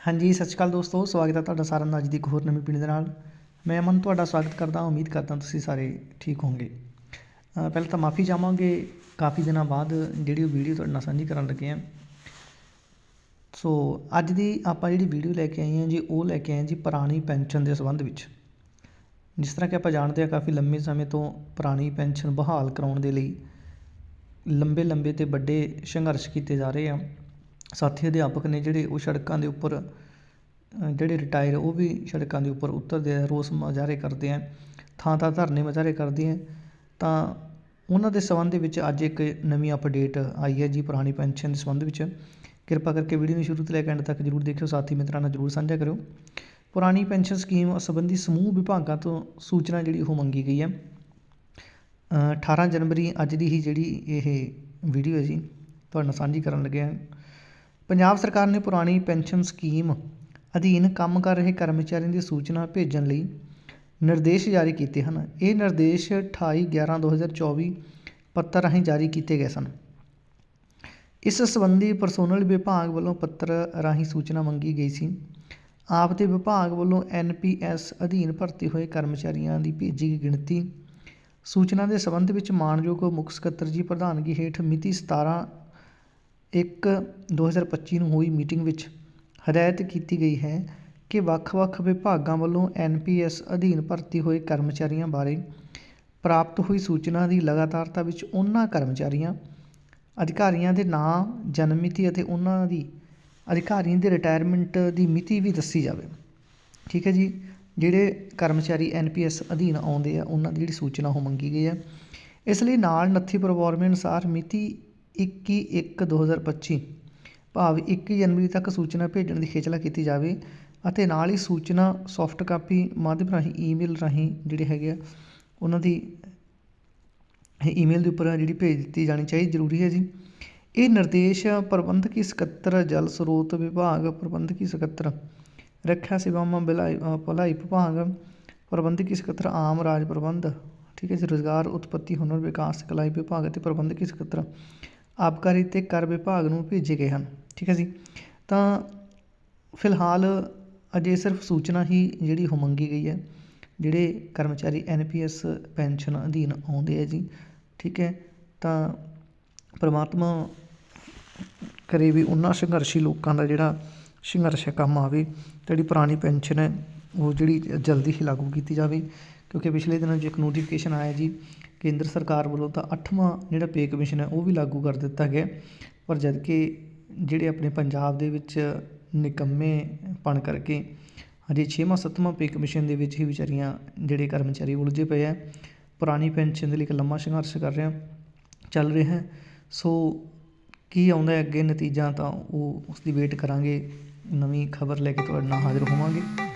ਹਾਂਜੀ, ਸਤਿ ਸ਼੍ਰੀ ਅਕਾਲ ਦੋਸਤੋ, ਸਵਾਗਤ ਹੈ ਤੁਹਾਡਾ ਸਾਰਿਆਂ ਦਾ ਅੱਜ ਦੀ ਇੱਕ ਹੋਰ ਨਵੀਂ ਪੀੜੀ ਦੇ ਨਾਲ। ਮੈਂ ਅਮਨ, ਤੁਹਾਡਾ ਸਵਾਗਤ ਕਰਦਾ ਉਮੀਦ ਕਰਦਾ ਤੁਸੀਂ ਸਾਰੇ ਠੀਕ ਹੋਵੋਗੇ। ਪਹਿਲਾਂ ਤਾਂ ਮਾਫੀ ਚਾਹਾਂਗੇ, ਕਾਫੀ ਦਿਨਾਂ ਬਾਅਦ ਜਿਹੜੀ ਉਹ ਵੀਡੀਓ ਤੁਹਾਡੇ ਨਾਲ ਸਾਂਝੀ ਕਰਨ ਲੱਗੇ ਹਾਂ। ਸੋ, ਅੱਜ ਦੀ ਆਪਾਂ ਜਿਹੜੀ ਵੀਡੀਓ ਲੈ ਕੇ ਆਏ ਹਾਂ ਜੀ, ਉਹ ਲੈ ਕੇ ਆਏ ਹਾਂ ਜੀ ਪੁਰਾਣੀ ਪੈਨਸ਼ਨ ਦੇ ਸੰਬੰਧ ਵਿੱਚ। ਜਿਸ ਤਰ੍ਹਾਂ ਕਿ ਆਪਾਂ ਜਾਣਦੇ ਹਾਂ ਕਾਫੀ ਲੰਮੇ ਸਮੇਂ ਤੋਂ ਪੁਰਾਣੀ ਪੈਨਸ਼ਨ ਬਹਾਲ ਕਰਾਉਣ ਦੇ ਲਈ ਲੰਬੇ ਲੰਬੇ ਤੇ ਵੱਡੇ ਸੰਘਰਸ਼ ਕੀਤੇ ਜਾ ਰਹੇ ਆ। ਸਾਥੀ ਅਧਿਆਪਕ ਨੇ ਜਿਹੜੇ ਉਹ ਸੜਕਾਂ ਦੇ ਉੱਪਰ ਜਿਹੜੇ ਰਿਟਾਇਰ ਉਹ ਵੀ ਸੜਕਾਂ ਦੇ ਉੱਪਰ ਉਤਰਦੇ ਆ ਰੋਸ ਮੁਜ਼ਾਹਰੇ ਕਰਦੇ ਆ ਥਾਂ ਥਾਂ ਧਰਨੇ ਮੁਜ਼ਾਹਰੇ ਕਰਦੇ ਆ ਤਾਂ ਉਹਨਾਂ ਦੇ ਸੰਬੰਧ ਦੇ ਵਿੱਚ ਅੱਜ ਇੱਕ ਨਵੀਂ ਅਪਡੇਟ ਆਈ ਹੈ ਜੀ ਪੁਰਾਣੀ ਪੈਨਸ਼ਨ ਦੇ ਸੰਬੰਧ ਵਿੱਚ। ਕਿਰਪਾ ਕਰਕੇ ਵੀਡੀਓ ਨੂੰ ਸ਼ੁਰੂ ਤੋਂ ਲੈ ਕੇ ਐਂਡ ਤੱਕ ਜਰੂਰ ਦੇਖਿਓ ਸਾਥੀ ਮਿੱਤਰਾਂ ਨਾਲ ਜਰੂਰ ਸਾਂਝਾ ਕਰਿਓ। ਪੁਰਾਣੀ ਪੈਨਸ਼ਨ ਸਕੀਮ ਸੰਬੰਧੀ ਸਮੂਹ ਵਿਭਾਗਾਂ ਤੋਂ ਸੂਚਨਾ ਜਿਹੜੀ ਉਹ ਮੰਗੀ ਗਈ ਹੈ। ਅ, 18 ਜਨਵਰੀ ਅੱਜ ਦੀ ਹੀ ਜਿਹੜੀ ਇਹ ਵੀਡੀਓ ਹੈ ਜੀ ਤੁਹਾਡੇ ਨਾਲ ਸਾਂਝੀ ਕਰਨ ਲੱਗੇ ਹਾਂ। ਪੰਜਾਬ ਸਰਕਾਰ ਨੇ ਪੁਰਾਣੀ ਪੈਨਸ਼ਨ ਸਕੀਮ ਅਧੀਨ ਕੰਮ ਕਰ ਰਹੇ ਕਰਮਚਾਰੀਆਂ ਦੀ ਸੂਚਨਾ ਭੇਜਣ ਲਈ ਨਿਰਦੇਸ਼ ਜਾਰੀ ਕੀਤੇ ਹਨ। ਇਹ ਨਿਰਦੇਸ਼ 28 11 2024 ਪੱਤਰ ਰਾਹੀਂ ਜਾਰੀ ਕੀਤੇ ਗਏ ਸਨ। ਇਸ ਸੰਬੰਧੀ ਪਰਸੋਨਲ ਵਿਭਾਗ ਵੱਲੋਂ ਪੱਤਰ ਰਾਹੀਂ ਸੂਚਨਾ ਮੰਗੀ ਗਈ ਸੀ। ਆਪ ਦੇ ਵਿਭਾਗ ਵੱਲੋਂ ਐਨਪੀਐਸ ਅਧੀਨ ਭਰਤੀ ਹੋਏ ਕਰਮਚਾਰੀਆਂ ਦੀ ਭੇਜੀ ਗਈ ਗਿਣਤੀ, ਸੂਚਨਾ ਦੇ ਸੰਬੰਧ ਵਿੱਚ ਮਾਨਯੋਗ ਮੁੱਖ ਸਕੱਤਰ ਜੀ ਪ੍ਰਧਾਨਗੀ ਹੇਠ ਮਿਤੀ 17 ਇੱਕ 2025 ਨੂੰ ਹੋਈ ਮੀਟਿੰਗ ਵਿੱਚ ਹਦਾਇਤ ਕੀਤੀ ਗਈ ਹੈ ਕਿ ਵੱਖ-ਵੱਖ ਵਿਭਾਗਾਂ ਵੱਲੋਂ ਐਨਪੀਐਸ ਅਧੀਨ ਭਰਤੀ ਹੋਏ ਕਰਮਚਾਰੀਆਂ ਬਾਰੇ ਪ੍ਰਾਪਤ ਹੋਈ ਸੂਚਨਾ ਦੀ ਲਗਾਤਾਰਤਾ ਵਿੱਚ ਉਹਨਾਂ ਕਰਮਚਾਰੀਆਂ, ਅਧਿਕਾਰੀਆਂ ਦੇ ਨਾਂ ਜਨਮ ਮਿਤੀ ਅਤੇ ਉਹਨਾਂ ਦੀ, ਅਧਿਕਾਰੀਆਂ ਦੇ ਰਿਟਾਇਰਮੈਂਟ ਦੀ ਮਿਤੀ ਵੀ ਦੱਸੀ ਜਾਵੇ। ਠੀਕ ਹੈ ਜੀ? ਜਿਹੜੇ ਕਰਮਚਾਰੀ ਐਨਪੀਐਸ ਅਧੀਨ ਆਉਂਦੇ ਆ, ਉਹਨਾਂ ਦੀ ਜਿਹੜੀ ਸੂਚਨਾ ਉਹ ਮੰਗੀ ਗਈ ਹੈ। ਇਸ ਲਈ ਨਾਲ ਨੱਥੀ ਪ੍ਰੋਫਾਰਮੇ ਅਨੁਸਾਰ ਮਿਤੀ 21/1/2025 ਭਾਵ 21 ਜਨਵਰੀ ਤੱਕ ਸੂਚਨਾ ਭੇਜਣ ਦੀ ਖੇਚਲਾ ਕੀਤੀ ਜਾਵੇ ਅਤੇ ਨਾਲ ਹੀ ਸੂਚਨਾ ਸੌਫਟ ਕਾਪੀ ਮਾਧਿਅਮ ਰਾਹੀਂ ਈਮੇਲ ਰਾਹੀਂ ਜਿਹੜੇ ਹੈਗੇ ਆ, ਉਹਨਾਂ ਦੀ ਈਮੇਲ ਦੇ ਉੱਪਰ ਜਿਹੜੀ ਭੇਜ ਦਿੱਤੀ ਜਾਣੀ ਚਾਹੀਦੀ ਜ਼ਰੂਰੀ ਹੈ ਜੀ। ਇਹ ਨਿਰਦੇਸ਼ ਪ੍ਰਬੰਧਕੀ ਸਕੱਤਰ, ਜਲ ਸਰੋਤ ਵਿਭਾਗ ਪ੍ਰਬੰਧਕੀ ਸਕੱਤਰ, ਰੱਖਿਆ ਸੇਵਾਵਾਂ ਭਲਾਈ ਭਲਾਈ ਵਿਭਾਗ ਪ੍ਰਬੰਧਕੀ ਸਕੱਤਰ, ਆਮ ਰਾਜ ਪ੍ਰਬੰਧ, ਠੀਕ ਹੈ ਜੀ, ਰੁਜ਼ਗਾਰ, ਉਤਪਤੀ, ਹੁਨਰ ਵਿਕਾਸ, ਸਿਖਲਾਈ ਵਿਭਾਗ ਅਤੇ ਪ੍ਰਬੰਧਕੀ ਸਕੱਤਰ। ਆਬਕਾਰੀ ਅਤੇ ਕਰ ਵਿਭਾਗ ਨੂੰ ਭੇਜੇ ਗਏ ਹਨ। ਠੀਕ ਹੈ ਜੀ? ਤਾਂ ਫਿਲਹਾਲ ਅਜੇ ਸਿਰਫ ਸੂਚਨਾ ਹੀ ਜਿਹੜੀ ਉਹ ਮੰਗੀ ਗਈ ਹੈ, ਜਿਹੜੇ ਕਰਮਚਾਰੀ ਐਨਪੀਐਸ ਪੈਨਸ਼ਨ ਅਧੀਨ ਆਉਂਦੇ ਆ ਜੀ। ਠੀਕ ਹੈ? ਤਾਂ ਪ੍ਰਮਾਤਮਾ ਕਰੇ ਵੀ ਉਹਨਾਂ ਸੰਘਰਸ਼ੀ ਲੋਕਾਂ ਦਾ ਜਿਹੜਾ ਸੰਘਰਸ਼ ਹੈ ਕੰਮ ਆਵੇ ਜਿਹੜੀ ਪੁਰਾਣੀ ਪੈਨਸ਼ਨ ਹੈ, ਉਹ ਜਿਹੜੀ ਜਲਦੀ ਹੀ ਲਾਗੂ ਕੀਤੀ ਜਾਵੇ। ਕਿਉਂਕਿ ਪਿਛਲੇ ਦਿਨਾਂ 'ਚ ਇੱਕ ਨੋਟੀਫਿਕੇਸ਼ਨ ਆਇਆ ਜੀ ਕੇਂਦਰ ਸਰਕਾਰ ਵੱਲੋਂ ਤਾਂ ਅੱਠਵਾਂ ਜਿਹੜਾ ਪੇ ਕਮਿਸ਼ਨ ਹੈ ਉਹ ਵੀ ਲਾਗੂ ਕਰ ਦਿੱਤਾ ਗਿਆ ਪਰ ਜਦਕਿ ਜਿਹੜੇ ਆਪਣੇ ਪੰਜਾਬ ਦੇ ਵਿੱਚ ਨਿਕੰਮੇਪਣ ਕਰਕੇ ਹਜੇ ਛੇਵਾਂ, ਸੱਤਵਾਂ ਪੇ ਕਮਿਸ਼ਨ ਦੇ ਵਿੱਚ ਹੀ ਵਿਚਾਰੀਆਂ ਜਿਹੜੇ ਕਰਮਚਾਰੀ ਉਲਝੇ ਪਏ ਆ ਪੁਰਾਣੀ ਪੈਨਸ਼ਨ ਦੇ ਲਈ ਇੱਕ ਲੰਮਾ ਸੰਘਰਸ਼ ਕਰ ਰਿਹਾ, ਚੱਲ ਰਿਹਾ ਸੋ ਕੀ ਆਉਂਦਾ ਅੱਗੇ ਨਤੀਜਾ ਤਾਂ ਉਹ ਉਸ ਦੀ ਵੇਟ ਕਰਾਂਗੇ। ਨਵੀਂ ਖਬਰ ਲੈ ਕੇ ਤੁਹਾਡੇ ਨਾਲ ਹਾਜ਼ਰ ਹੋਵਾਂਗੇ।